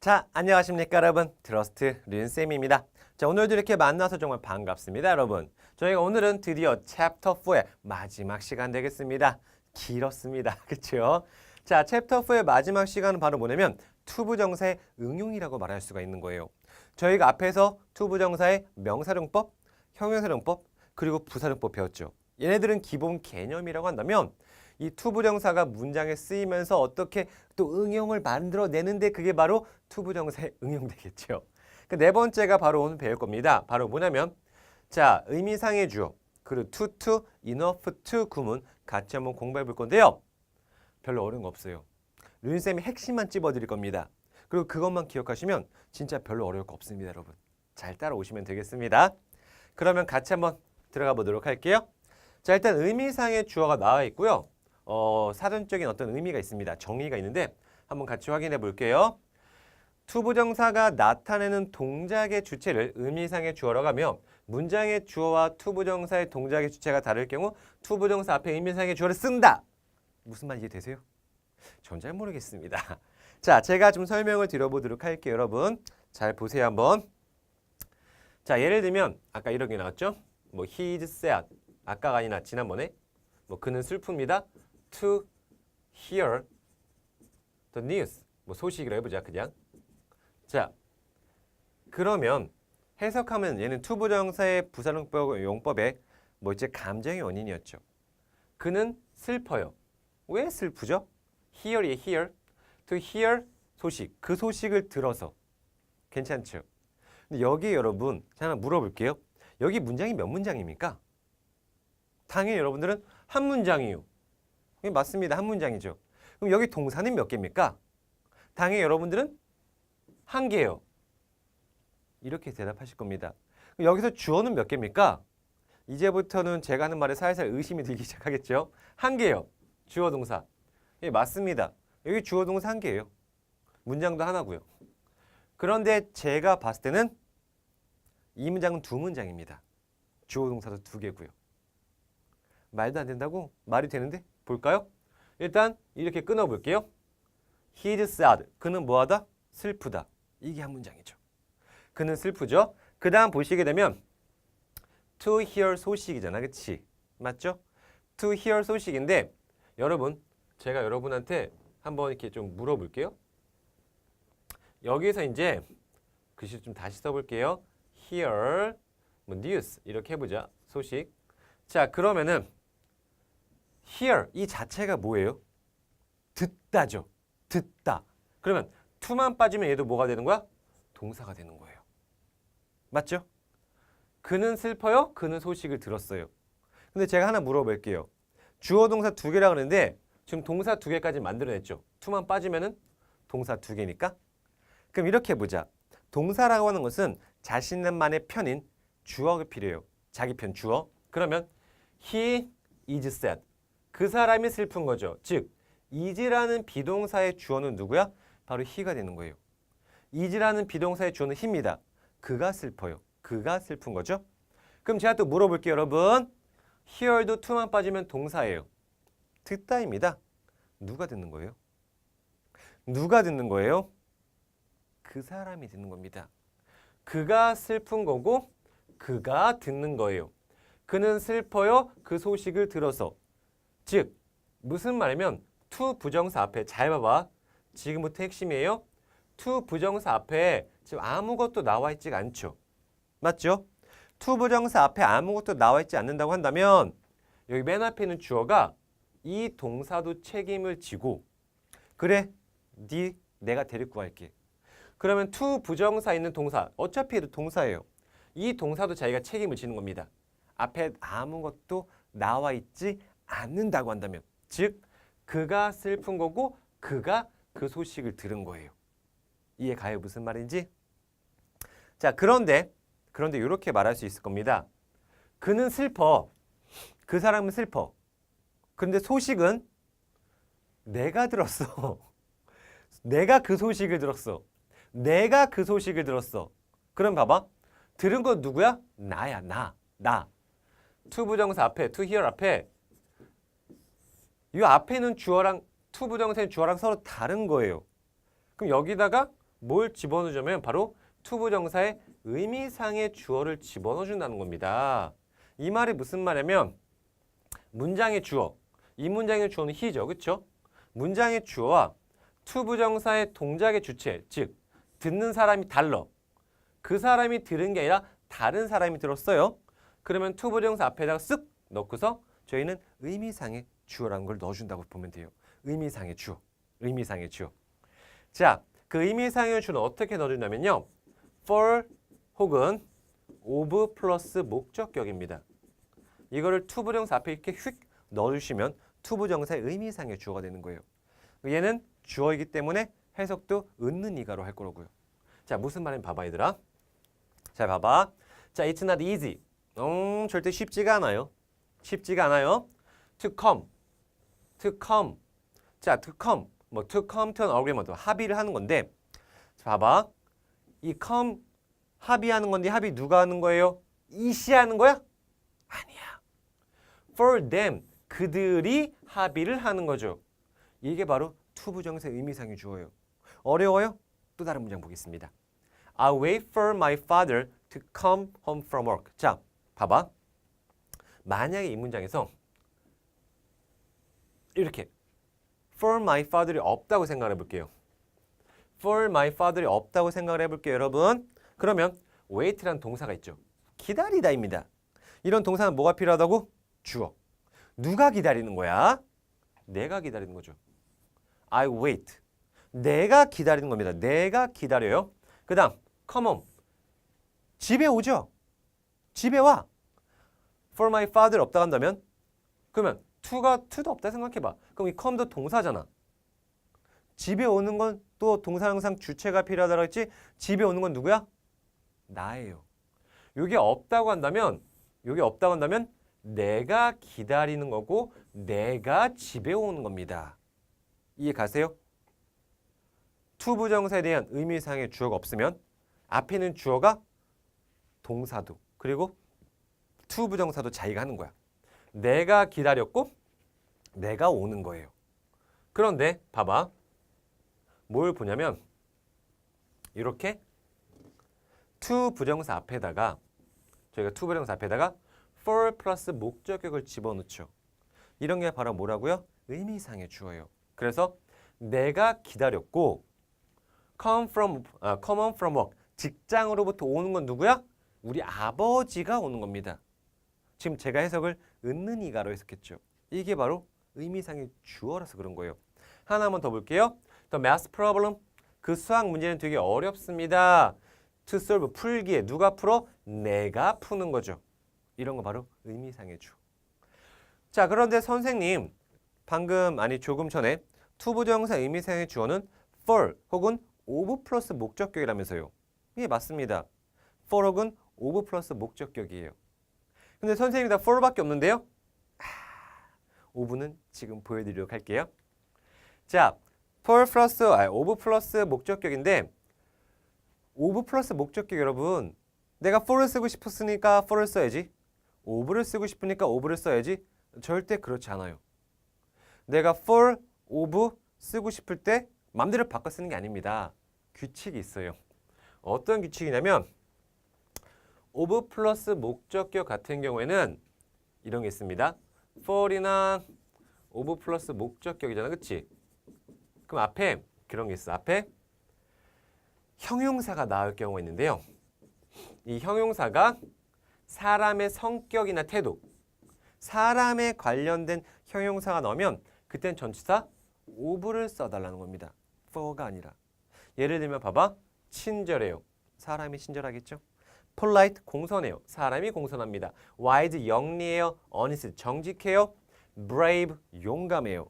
자, 안녕하십니까 여러분. 트러스트 린쌤입니다. 자, 오늘도 이렇게 만나서 정말 반갑습니다, 여러분. 저희가 오늘은 드디어 챕터 4의 마지막 시간 되겠습니다. 길었습니다. 그렇죠? 자, 챕터 4의 마지막 시간은 바로 뭐냐면 투부정사의 응용이라고 말할 수가 있는 거예요. 저희가 앞에서 투부정사의 명사용법, 형용사용법, 그리고 부사용법 배웠죠. 얘네들은 기본 개념이라고 한다면 이 투부정사가 문장에 쓰이면서 어떻게 또 응용을 만들어내는데 그게 바로 투부정사에 응용되겠죠. 그 네 번째가 바로 오늘 배울 겁니다. 바로 뭐냐면 자 의미상의 주어 그리고 to, enough to 구문 같이 한번 공부해 볼 건데요. 별로 어려운 거 없어요. 류인쌤이 핵심만 찝어드릴 겁니다. 그리고 그것만 기억하시면 진짜 별로 어려울 거 없습니다, 여러분. 잘 따라오시면 되겠습니다. 그러면 같이 한번 들어가 보도록 할게요. 자, 일단 의미상의 주어가 나와 있고요. 어, 사전적인 어떤 의미가 있습니다. 정의가 있는데 한번 같이 확인해 볼게요. 투부정사가 나타내는 동작의 주체를 의미상의 주어라고 하며 문장의 주어와 투부정사의 동작의 주체가 다를 경우 투부정사 앞에 의미상의 주어를 쓴다. 무슨 말인지 되세요? 전 잘 모르겠습니다. 자, 제가 좀 설명을 드려보도록 할게요, 여러분. 잘 보세요, 한번. 자, 예를 들면 아까 이런 게 나왔죠? 뭐 he's sad. 아까가 아니라 지난번에 뭐 그는 슬픕니다. To hear the news. 뭐 소식을 해보자, 그냥. 자, 그러면 해석하면 얘는 투부정사의 부사용법 용법에 뭐 이제 감정의 원인이었죠. 그는 슬퍼요. 왜 슬프죠? hear이 hear, to hear 소식, 그 소식을 들어서 괜찮죠? 근데 여기 여러분 하나 물어볼게요. 여기 문장이 몇 문장입니까? 당연히 여러분들은 한 문장이요. 예, 맞습니다. 한 문장이죠. 그럼 여기 동사는 몇 개입니까? 당연히 여러분들은 한 개요. 이렇게 대답하실 겁니다. 여기서 주어는 몇 개입니까? 이제부터는 제가 하는 말에 살살 의심이 들기 시작하겠죠. 한 개요. 주어 동사. 예, 맞습니다. 여기 주어 동사 한 개예요. 문장도 하나고요. 그런데 제가 봤을 때는 이 문장은 두 문장입니다. 주어 동사도 두 개고요. 말도 안 된다고? 말이 되는데? 볼까요? 일단 이렇게 끊어 볼게요. He's sad. 그는 뭐하다? 슬프다. 이게 한 문장이죠. 그는 슬프죠. 그 다음 보시게 되면 to hear 소식이잖아. 그치? 맞죠? to hear 소식인데 여러분 제가 여러분한테 한번 이렇게 좀 물어볼게요. 여기서 이제 글씨 좀 다시 써볼게요. hear 뭐 news 이렇게 해보자. 소식. 자 그러면은 hear 이 자체가 뭐예요? 듣다죠. 듣다. 그러면 to만 빠지면 얘도 뭐가 되는 거야? 동사가 되는 거예요. 맞죠? 그는 슬퍼요? 그는 소식을 들었어요. 근데 제가 하나 물어볼게요. 주어 동사 두 개라 그러는데 지금 동사 두 개까지 만들어냈죠. to만 빠지면은 동사 두 개니까. 그럼 이렇게 보자. 동사라고 하는 것은 자신만의 편인 주어가 필요해요. 자기 편 주어. 그러면 he is sad. 그 사람이 슬픈 거죠. 즉 is라는 비동사의 주어는 누구야? 바로 he가 되는 거예요. is라는 비동사의 주어는 he입니다. 그가 슬퍼요. 그가 슬픈 거죠. 그럼 제가 또 물어볼게요, 여러분. hear도 to만 빠지면 동사예요. 듣다입니다. 누가 듣는 거예요? 누가 듣는 거예요? 그 사람이 듣는 겁니다. 그가 슬픈 거고 그가 듣는 거예요. 그는 슬퍼요. 그 소식을 들어서. 즉 무슨 말이면 to 부정사 앞에 잘 봐봐. 지금부터 핵심이에요. to 부정사 앞에 지금 아무것도 나와 있지가 않죠. 맞죠? to 부정사 앞에 아무것도 나와 있지 않는다고 한다면 여기 맨 앞에 있는 주어가 이 동사도 책임을 지고 그래 네 내가 데리고 갈게. 그러면 to 부정사 있는 동사 어차피 동사예요. 이 동사도 자기가 책임을 지는 겁니다. 앞에 아무것도 나와 있지 않는다고 한다면 즉 그가 슬픈 거고 그가 그 소식을 들은 거예요. 이해 가요 무슨 말인지? 자 그런데 그런데 이렇게 말할 수 있을 겁니다. 그는 슬퍼. 그 사람은 슬퍼. 그런데 소식은 내가 들었어. 내가 그 소식을 들었어. 내가 그 소식을 들었어. 그럼 봐봐. 들은 건 누구야? 나야, 나. 나. to 부정사 앞에, to hear 앞에 이 앞에는 주어랑 to 부정사의 주어랑 서로 다른 거예요. 그럼 여기다가 뭘 집어넣으자면 바로 투부정사의 의미상의 주어를 집어넣어 준다는 겁니다. 이 말이 무슨 말이냐면 문장의 주어, 이 문장의 주어는 he죠. 그렇죠? 문장의 주어와 투부정사의 동작의 주체, 즉 듣는 사람이 달러. 그 사람이 들은 게 아니라 다른 사람이 들었어요. 그러면 투부정사 앞에다가 쓱 넣고서 저희는 의미상의 주어라는 걸 넣어준다고 보면 돼요. 의미상의 주어, 의미상의 주어. 자, 그 의미상의 주어는 어떻게 넣어주냐면요. for 혹은 of 플러스 목적격입니다. 이거를 투부정사 앞에 이렇게 휙 넣어주시면 투부정사의 의미상의 주어가 되는 거예요. 얘는 주어이기 때문에 해석도 은는 이가로 할 거라고요. 자, 무슨 말인지 봐봐 얘들아. 자, 봐봐. 자, it's not easy. 음, 절대 쉽지가 않아요. 쉽지가 않아요. to come. to come. 자, to come. 뭐 to come to an agreement. 합의를 하는 건데. 자, 봐봐. 이 come 합의하는 건데 합의 누가 하는 거예요? 이씨 하는 거야? 아니야. for them. 그들이 합의를 하는 거죠. 이게 바로 투부정사의 의미상의 주어예요. 어려워요? 또 다른 문장 보겠습니다. I'll wait for my father to come home from work. 자, 봐봐. 만약에 이 문장에서 이렇게 for my father이 없다고 생각해 볼게요. for my father이 없다고 생각을 해볼게요, 여러분. 그러면 wait란 동사가 있죠. 기다리다입니다. 이런 동사는 뭐가 필요하다고? 주어. 누가 기다리는 거야? 내가 기다리는 거죠. I wait. 내가 기다리는 겁니다. 내가 기다려요. 그 다음, come home. 집에 오죠. 집에 와. For my father 없다 한다면 그러면 to가 to도 없다 생각해봐. 그럼 이 come도 동사잖아. 집에 오는 건 또 동사 형상 주체가 필요하다고 했지. 집에 오는 건 누구야? 나예요. 요게 없다고 한다면 요게 없다고 한다면 내가 기다리는 거고 내가 집에 오는 겁니다. 이해 가세요? 투부정사에 대한 의미상의 주어가 없으면 앞에 있는 주어가 동사도 그리고 투부정사도 자기가 하는 거야. 내가 기다렸고 내가 오는 거예요. 그런데 봐봐. 뭘 보냐면 이렇게 투부정사 앞에다가 저희가 투부정사 앞에다가 for 플러스 목적격을 집어넣죠. 이런 게 바로 뭐라고요? 의미상의 주어예요. 그래서 내가 기다렸고 come from 아, come on from work 직장으로부터 오는 건 누구야? 우리 아버지가 오는 겁니다. 지금 제가 해석을 은는 이가로 해석했죠. 이게 바로 의미상의 주어라서 그런 거예요. 하나만 더 볼게요. The math problem 그 수학 문제는 되게 어렵습니다. To solve 풀기에 누가 풀어? 내가 푸는 거죠. 이런 거 바로 의미상의 주. 자 그런데 선생님 방금 아니 조금 전에 투부정사 의미상의 주어는 for 혹은 of 플러스 목적격이라면서요. 예 맞습니다. for 혹은 of 플러스 목적격이에요. 근데 선생님이 다 for밖에 없는데요. 아, of는 지금 보여드리도록 할게요. 자, for 플러스 아, of 플러스 목적격인데 of 플러스 목적격 여러분 내가 for를 쓰고 싶었으니까 for를 써야지 of를 쓰고 싶으니까 of를 써야지 절대 그렇지 않아요. 내가 for, of 쓰고 싶을 때 맘대로 바꿔 쓰는 게 아닙니다. 규칙이 있어요. 어떤 규칙이냐면 of 플러스 목적격 같은 경우에는 이런 게 있습니다. for이나 of 플러스 목적격이잖아. 그치? 그럼 앞에 그런 게 있어. 앞에 형용사가 나올 경우가 있는데요. 이 형용사가 사람의 성격이나 태도, 사람에 관련된 형용사가 나오면 그땐 전치사 of를 써달라는 겁니다. for가 아니라. 예를 들면 봐봐. 친절해요. 사람이 친절하겠죠? Polite 공손해요. 사람이 공손합니다. wise 영리해요. honest 정직해요. brave 용감해요.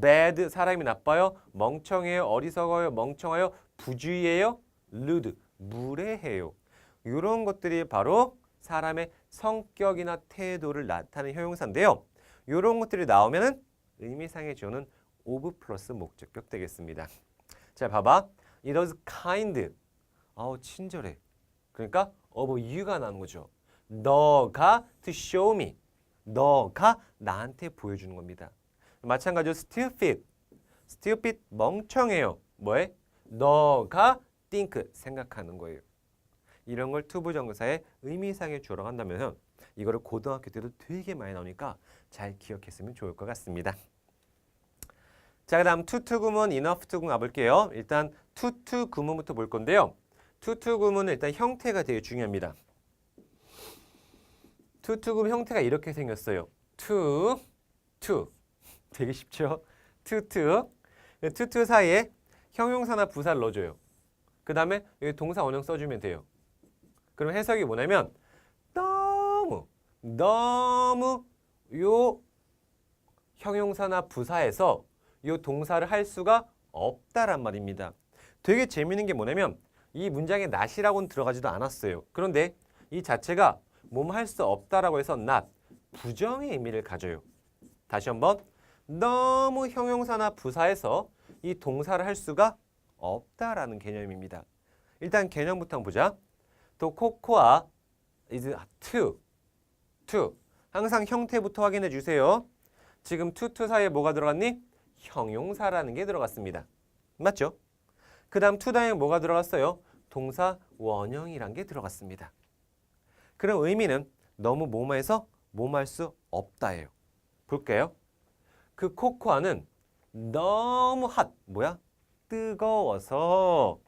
bad 사람이 나빠요. 멍청해요. 어리석어요. 멍청해요. 부주의해요. rude 무례해요. 이런 것들이 바로 사람의 성격이나 태도를 나타내는 형용사인데요. 이런 것들이 나오면은 의미상의 주어는 of 플러스 목적격 되겠습니다. 자, 봐봐. It was kind. 아우 친절해. 그러니까 of you가 나오는 거죠. 너가 to show me. 너가 나한테 보여주는 겁니다. 마찬가지로 stupid. stupid 멍청해요. 뭐해? 너가 think 생각하는 거예요. 이런 걸 투부 정사의 의미상의 주어라고 한다면 이거를 고등학교 때도 되게 많이 나오니까 잘 기억했으면 좋을 것 같습니다. 자, 그다음 투투 구문, to 구문 가볼게요. 일단 투투 구문부터 볼 건데요. 투투 구문은 일단 형태가 되게 중요합니다. 투투 구문 형태가 이렇게 생겼어요. to, to. 되게 쉽죠? 투투. 투투 사이에 형용사나 부사를 넣어줘요. 그 다음에 여기 동사 원형 써주면 돼요. 그럼 해석이 뭐냐면 너무 너무 요 형용사나 부사에서 요 동사를 할 수가 없다란 말입니다. 되게 재밌는 게 뭐냐면 이 문장에 not이라고는 들어가지도 않았어요. 그런데 이 자체가 몸 할 수 없다라고 해서 not 부정의 의미를 가져요. 다시 한번 너무 형용사나 부사에서 이 동사를 할 수가 없다라는 개념입니다. 일단 개념부터 보자. 또 코코아 is to to 항상 형태부터 확인해 주세요. 지금 to to 사이에 뭐가 들어갔니? 형용사라는 게 들어갔습니다. 맞죠? 그 다음 to 다음에 뭐가 들어갔어요? 동사 원형이란 게 들어갔습니다. 그럼 의미는 너무 뭐뭐해서 뭐뭐할 수 없다예요. 볼게요. 그 코코아는 너무 핫 뭐야? 뜨거워서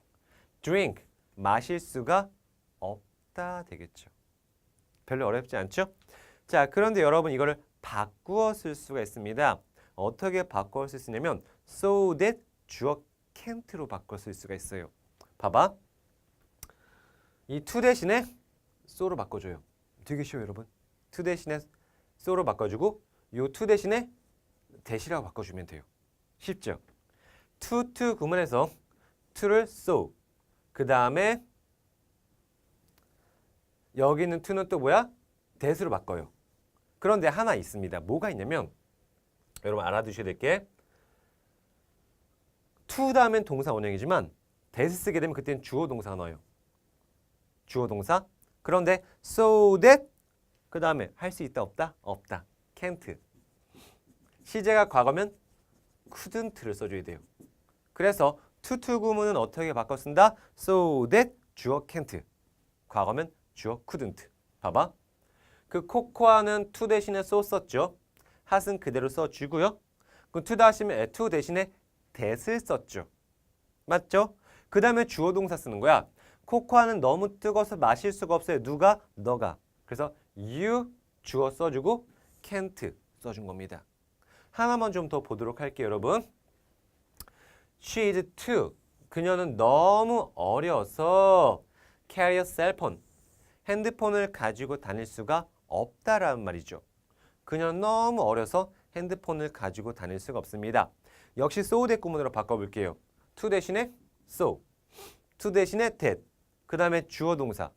drink 마실 수가 없다 되겠죠. 별로 어렵지 않죠? 자, 그런데 여러분 이거를 바꾸어 쓸 수가 있습니다. 어떻게 바꾸어 쓸수 있냐면 so that 주어 can't로 바꿔 쓸 수가 있어요. 봐봐. 이 to 대신에 so로 바꿔줘요. 되게 쉬워요, 여러분. to 대신에 so로 바꿔주고 요 to 대신에 대시라고 바꿔주면 돼요. 쉽죠? to to 구문에서 to를 so 그 다음에 여기 있는 to는 또 뭐야? 대수로 바꿔요. 그런데 하나 있습니다. 뭐가 있냐면 여러분 알아두셔야 될 게 to 다음엔 동사 원형이지만 대수 쓰게 되면 그때는 주어 동사가 나와요. 주어 동사. 그런데 so that 그 다음에 할 수 있다 없다? 없다. can't. 시제가 과거면 couldn't를 써줘야 돼요. 그래서 to to 구문은 어떻게 바꿔 쓴다? so that 주어 can't. 과거면 주어 couldn't. 봐봐. 그 코코아는 to 대신에 so 썼죠. 핫은 그대로 써주고요. 그 to 다시면 to 대신에 that을 썼죠. 맞죠? 그 다음에 주어 동사 쓰는 거야. 코코아는 너무 뜨거워서 마실 수가 없어요. 누가? 너가. 그래서 you 주어 써주고 can't 써준 겁니다. 하나만 좀 더 보도록 할게요, 여러분. She is too. 그녀는 너무 어려서 carry a cell phone. 핸드폰을 가지고 다닐 수가 없다라는 말이죠. 그녀는 너무 어려서 핸드폰을 가지고 다닐 수가 없습니다. 역시 so 대 구문으로 바꿔볼게요. to 대신에 so, to 대신에 that, 그 다음에 주어 동사.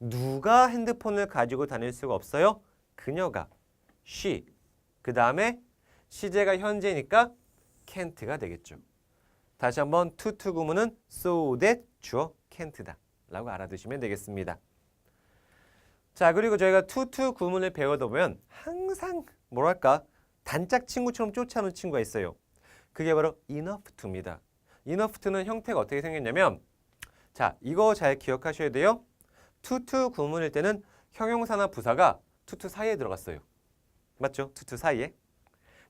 누가 핸드폰을 가지고 다닐 수가 없어요? 그녀가, she. 그 다음에 시제가 현재니까 can't가 되겠죠. 다시 한번 to to 구문은 so that 주어 can't다 라고 알아두시면 되겠습니다. 자 그리고 저희가 to to 구문을 배워다 보면 항상 뭐랄까 단짝 친구처럼 쫓아오는 친구가 있어요. 그게 바로 enough to입니다. enough to는 형태가 어떻게 생겼냐면 자 이거 잘 기억하셔야 돼요. to to 구문일 때는 형용사나 부사가 to to 사이에 들어갔어요. 맞죠? to to 사이에.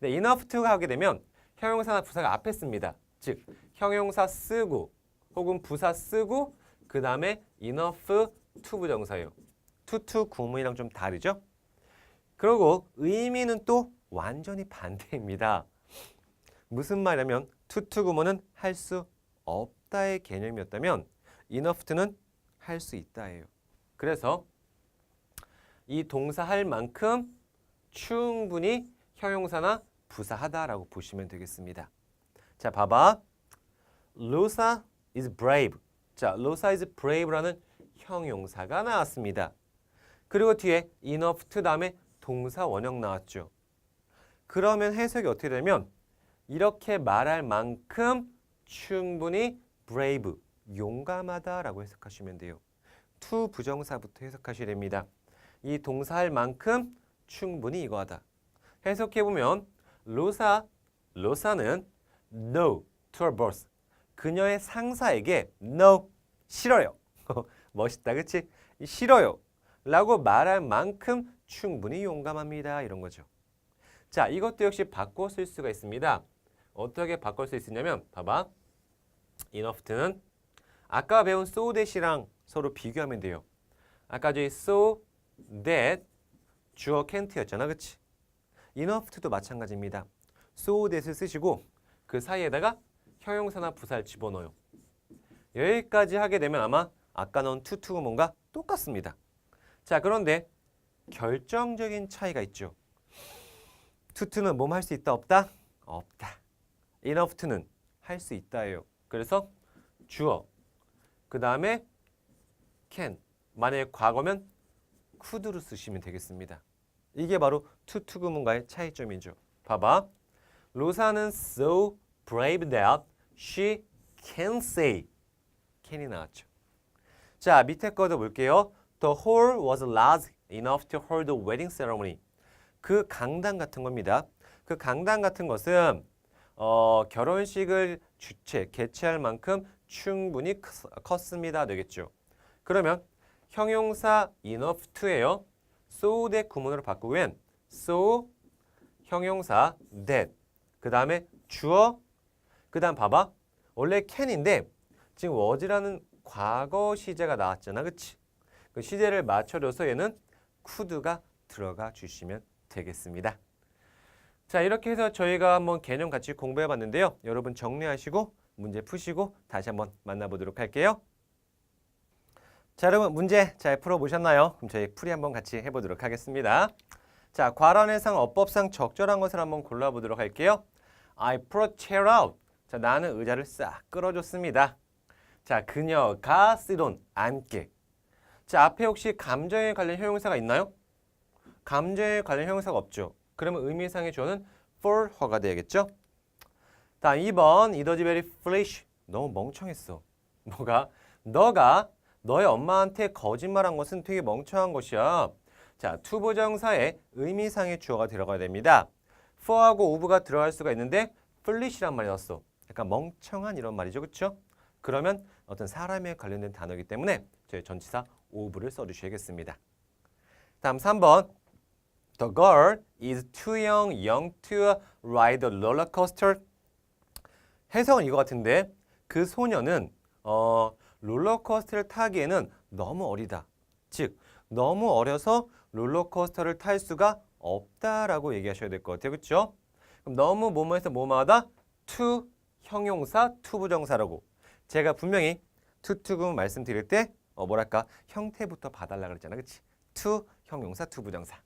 네, enough to가 하게 되면 형용사나 부사가 앞에 씁니다. 즉 형용사 쓰고 혹은 부사 쓰고 그 다음에 enough to 부정사예요. to to 구문이랑 좀 다르죠? 그리고 의미는 또 완전히 반대입니다. 무슨 말이냐면 to to 구문은 할 수 없다의 개념이었다면 enough to는 할 수 있다예요. 그래서 이 동사 할 만큼 충분히 형용사나 부사하다라고 보시면 되겠습니다. 자, 봐봐. Lusa is brave. 자, Lusa is brave라는 형용사가 나왔습니다. 그리고 뒤에 enough 다음에 동사 원형 나왔죠. 그러면 해석이 어떻게 되면 이렇게 말할 만큼 충분히 brave, 용감하다라고 해석하시면 돼요. to 부정사부터 해석하셔야 됩니다. 이 동사할 만큼 충분히 이거하다. 해석해 보면 로사 로사는 no to her boss 그녀의 상사에게 no 싫어요. 멋있다, 그치? 싫어요. 라고 말할 만큼 충분히 용감합니다. 이런 거죠. 자, 이것도 역시 바꿔 쓸 수가 있습니다. 어떻게 바꿀 수 있느냐면, 봐봐. enough는 아까 배운 so that이랑 서로 비교하면 돼요. 아까 저희 so that 주어 can't였잖아, 그치? enough도 마찬가지입니다. so that을 쓰시고 그 사이에다가 형용사나 부사를 집어넣어요. 여기까지 하게 되면 아마 아까 넣은 to가 뭔가 똑같습니다. 자, 그런데 결정적인 차이가 있죠. to는 몸 할 수 있다, 없다? 없다. Enough to는 할 수 있다예요. 그래서 주어, 그 다음에 can, 만약에 과거면 could로 쓰시면 되겠습니다. 이게 바로 to, to 구문과의 차이점이죠. 봐봐. 로사는 so brave that she can say can이 나왔죠. 자, 밑에 거도 볼게요. The hall was large enough to hold the wedding ceremony. 그 강당 같은 겁니다. 그 강당 같은 것은 어, 결혼식을 주최, 개최할 만큼 충분히 컸- 컸습니다. 되겠죠. 그러면 형용사 enough to예요. so that 구문으로 바꾸면 so 형용사 that 그 다음에 주어 그 다음 봐봐 원래 can인데 지금 was라는 과거 시제가 나왔잖아 그치 그 시제를 맞춰줘서 얘는 could가 들어가 주시면 되겠습니다 자 이렇게 해서 저희가 한번 개념 같이 공부해 봤는데요 여러분 정리하시고 문제 푸시고 다시 한번 만나보도록 할게요 자 여러분 문제 잘 풀어보셨나요? 그럼 저희 풀이 한번 같이 해보도록 하겠습니다 자 과란해상 어법상 적절한 것을 한번 골라보도록 할게요 I brought chair out. 자, 나는 의자를 싹 끌어줬습니다. 자, 그녀가 쓰던 앉게. 자, 앞에 혹시 감정에 관련 형용사가 있나요? 감정에 관련 형용사가 없죠. 그러면 의미상의 주어는 for her가 되겠죠? 다음 2번 It was very. 너무 멍청했어. 뭐가? 너가 너의 엄마한테 거짓말한 것은 되게 멍청한 것이야. 자, 투부정사에 의미상의 주어가 들어가야 됩니다. for하고 of가 들어갈 수가 있는데 foolish란 말이 나왔어. 약간 멍청한 이런 말이죠. 그렇죠? 그러면 어떤 사람에 관련된 단어이기 때문에 저희 전치사 of를 써주셔야겠습니다. 다음 3번 The girl is too young, young to ride a roller coaster. 해석은 이거 같은데 그 소녀는 어, 롤러코스터를 타기에는 너무 어리다. 즉 너무 어려서 롤러코스터를 탈 수가 없다라고 얘기하셔야 될 것 같아요. 그렇죠? 그럼 너무 뭐뭐해서 뭐뭐하다? to 형용사 to 부정사라고. 제가 분명히 to to금 말씀드릴 때 어, 뭐랄까 형태부터 봐달라 그랬잖아. 그렇지? to 형용사 to 부정사.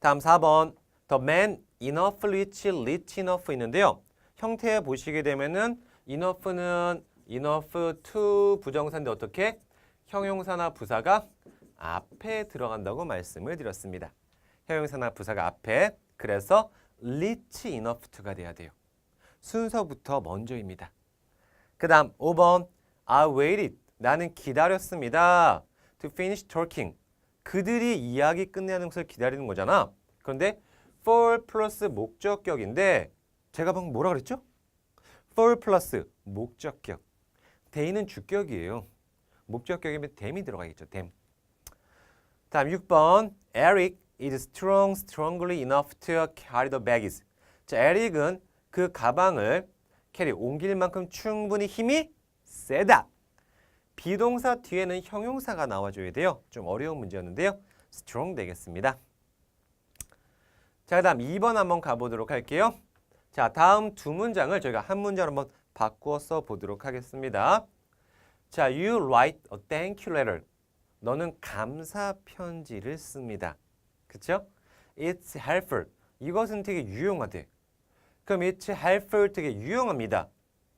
다음 4번 the man enough, rich, rich enough 있는데요. 형태 보시게 되면은 enough는 enough to 부정사인데 어떻게? 형용사나 부사가 앞에 들어간다고 말씀을 드렸습니다. 형용사나 부사가 앞에 그래서 rich enough to가 돼야 돼요. 순서부터 먼저입니다. 그 다음 5번 I waited. 나는 기다렸습니다. To finish talking. 그들이 이야기 끝내는 것을 기다리는 거잖아. 그런데 for 플러스 목적격인데 제가 방금 뭐라 그랬죠? for 플러스 목적격. they는 주격이에요. 목적격이면 them이 들어가겠죠. them. 다음 6번 Eric is strong, strongly enough to carry the bags. 자, 에릭은 그 가방을 캐리 옮길 만큼 충분히 힘이 세다. 비동사 뒤에는 형용사가 나와줘야 돼요. 좀 어려운 문제였는데요. strong 되겠습니다. 자, 그 다음 2번 한번 가보도록 할게요. 자, 다음 두 문장을 저희가 한 문장으로 한번 써 보도록 하겠습니다. 자, you write a thank you letter. 너는 감사 편지를 씁니다. 그쵸? It's helpful. 이것은 되게 유용하대. 그럼 it's helpful 되게 유용합니다.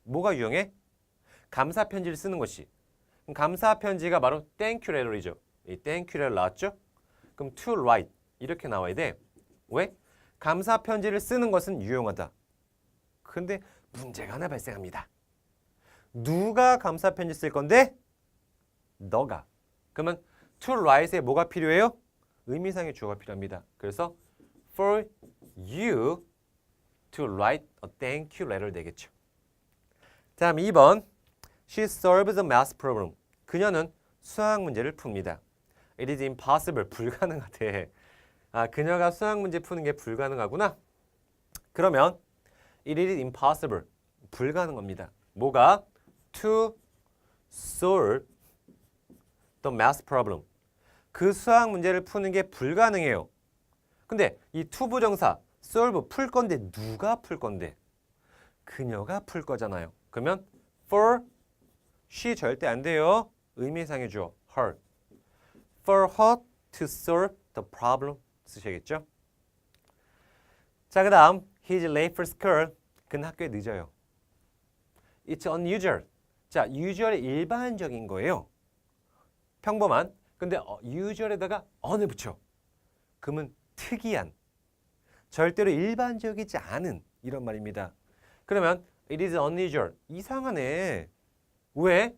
뭐가 유용해? 감사 편지를 쓰는 것이. 감사 편지가 바로 thank you letter이죠. 이 thank you letter 나왔죠? 그럼 to write 이렇게 나와야 돼. 왜? 감사 편지를 쓰는 것은 유용하다. 근데 문제가 하나 발생합니다. 누가 감사 편지 쓸 건데? 너가. 그러면 to write에 뭐가 필요해요? 의미상의 주어가 필요합니다. 그래서 for you to write a thank you letter 되겠죠. 다음 2번 She solves a math problem. 그녀는 수학 문제를 풉니다. It is impossible. 불가능하대. 아, 그녀가 수학 문제 푸는 게 불가능하구나. 그러면 it is impossible. 불가능합니다. 뭐가? To solve the math problem. 그 수학 문제를 푸는 게 불가능해요. 근데 이 to 부정사 solve 풀 건데 누가 풀 건데? 그녀가 풀 거잖아요. 그러면 for she 절대 안 돼요. 의미상의 주어 her. For her to solve the problem 쓰셔야겠죠? 자, 그 다음 he's late for school. 그는 학교에 늦어요. It's unusual. 자, usual이 일반적인 거예요. 평범한. 근데 어, usual에다가 on을 붙여. 그러면 특이한. 절대로 일반적이지 않은 이런 말입니다. 그러면 it is unusual. 이상하네. 왜?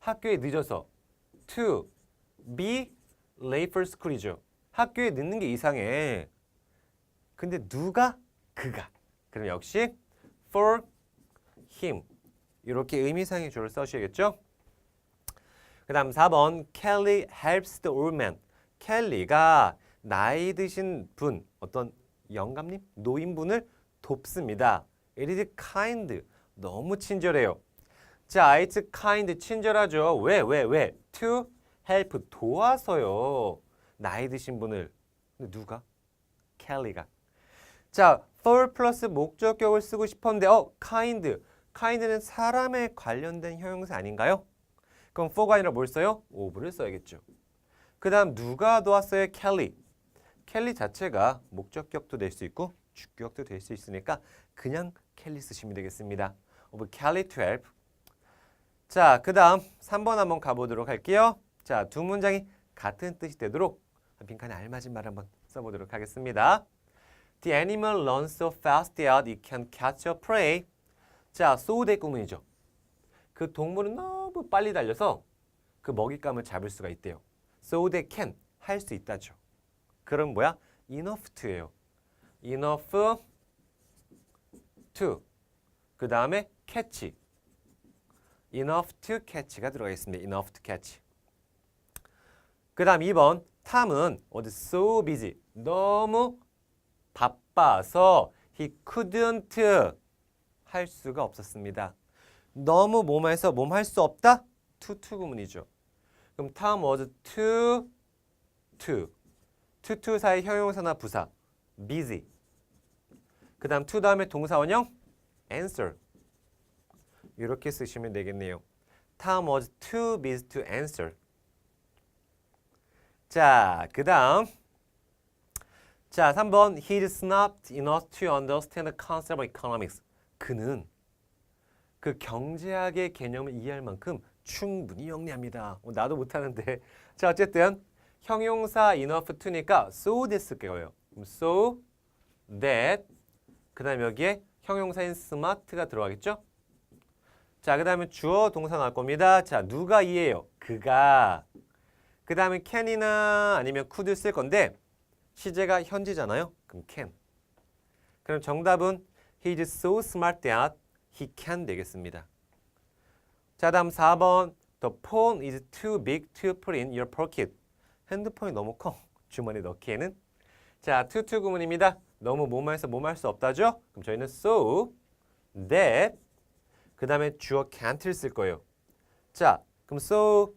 학교에 늦어서 to be late for school이죠. 학교에 늦는 게 이상해. 근데 누가? 그가. 그럼 역시 for him. 이렇게 의미상의 주어를 써주셔야겠죠? 그 다음 4번 Kelly helps the old man. 켈리가 나이 드신 분, 어떤 영감님? 노인분을 돕습니다. It is kind. 너무 친절해요. 자, it's kind 친절하죠. 왜, 왜, 왜? To help 도와서요. 나이 드신 분을. 근데 누가? 켈리가. 자, for 플러스 목적격을 쓰고 싶었는데 어, kind. kind는 사람에 관련된 형용사 아닌가요? 그럼 for가 아니라 뭘 써요? of를 써야겠죠. 그 다음 누가 도왔어요? 켈리. 켈리 자체가 목적격도 될 수 있고 주격도 될 수 있으니까 그냥 켈리 쓰시면 되겠습니다. of Kelly to help. 자, 그 다음 3번 한번 가보도록 할게요. 자, 두 문장이 같은 뜻이 되도록 빈칸에 알맞은 말 한번 써보도록 하겠습니다. The animal runs so fast that it can catch a prey. 자, so 대 구문이죠. 그 동물은 너무 빨리 달려서 그 먹잇감을 잡을 수가 있대요. so 대 can 할 수 있다죠. 그럼 뭐야? enough to예요. enough to 그 다음에 catch enough to catch가 들어가 있습니다. enough to catch 그 다음 2번 탐은 어디 so busy 너무 바빠서 he couldn't 할 수가 없었습니다. 너무 몸에서 몸 할 수 없다? to to 구문이죠. 그럼 탐 was too to to to 사이 형용사나 부사 busy 그 다음 to 다음에 동사 원형 answer 이렇게 쓰시면 되겠네요. Tom was too busy to answer. 자, 그 다음 자, 3번 He is not enough to understand the concept of economics. 그는 그 경제학의 개념을 이해할 만큼 충분히 영리합니다. 어, 나도 못하는데. 자, 어쨌든 형용사 enough to니까 so 됐을 거예요. 그럼 so that 그 다음 여기에 형용사인 smart가 들어가겠죠? 자, 그 다음에 주어 동사 나올 겁니다. 자, 누가 이해요? 그가. 그 다음에 can이나 아니면 could 쓸 건데 시제가 현지잖아요. 그럼 can. 그럼 정답은 he is so smart that he can 되겠습니다. 자, 다음 4번 The phone is too big to put in your pocket. 핸드폰이 너무 커. 주머니에 넣기에는. 자, to to 구문입니다. 너무 몸할서 몸할 수 없다죠? 그럼 저희는 so that 그 다음에 주어 can't를 쓸 거예요. 자, 그럼 so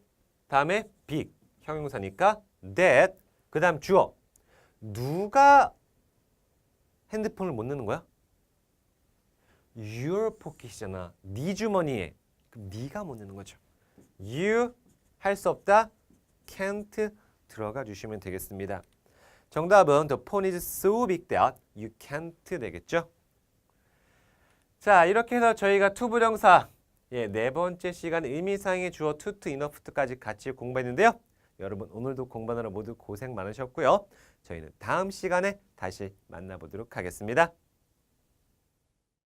다음에 big 형용사니까 that 그 다음 주어 누가 핸드폰을 못 넣는 거야? your pocket이잖아. 네 주머니에. 그럼 네가 못 넣는 거죠. you 할 수 없다. can't 들어가 주시면 되겠습니다. 정답은 the phone is so big that you can't 되겠죠? 자, 이렇게 해서 저희가 투부정사 예, 네 번째 시간 의미상의 주어 투투 이너프트까지 같이 공부했는데요. 여러분 오늘도 공부하느라 모두 고생 많으셨고요. 저희는 다음 시간에 다시 만나보도록 하겠습니다.